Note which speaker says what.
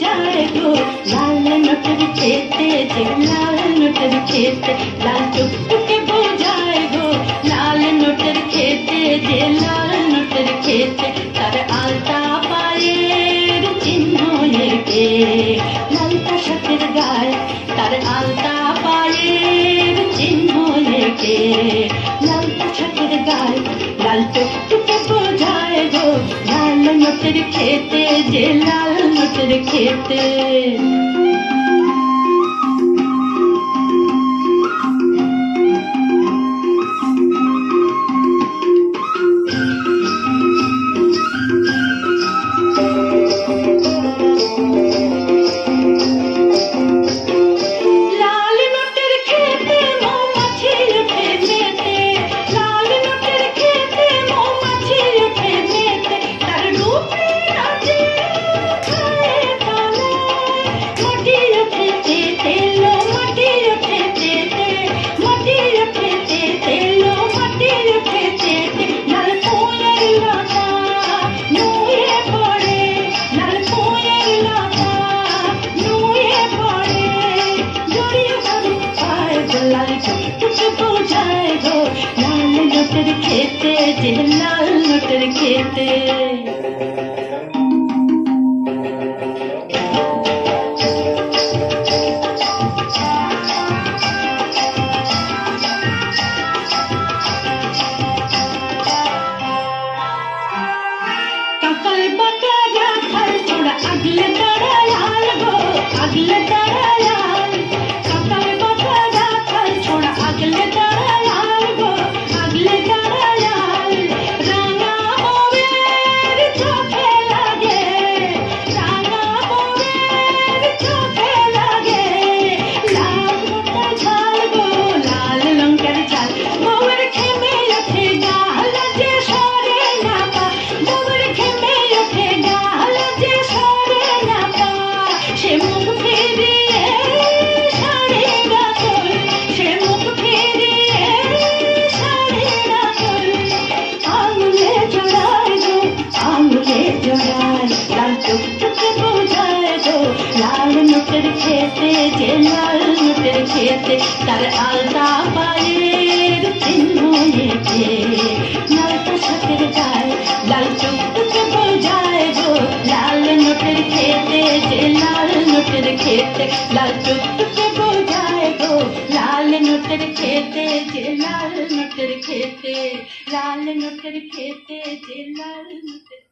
Speaker 1: যায় গো লাল নটর খেতে যে লাল নটর খেতে লাল টুকটুকে বোঝায় গো লাল নটর খেতে যে লাল নটর খেতে তার আলতা পায়ের চিহ্ন এঁকে নোটের খেতে যে লাল নোটের খেতে। বোঝায় গো। লাল নোটের খেতে যে লাল নোটের খেতে। খেতে, যে নোটের খেতে, তার আলতা পায়ের চিহ্ন এঁকে লাল পোশাকের গায়ে লাল টুকটুকে বোঝায় গো। লাল নোটের খেতে, যে লাল নোটের খেতে, লাল টুকটুকে বোঝায় গো। লাল নোটের খেতে, যে লাল নোটের খেতে, লাল নোটের খেতে, যে লাল নোটের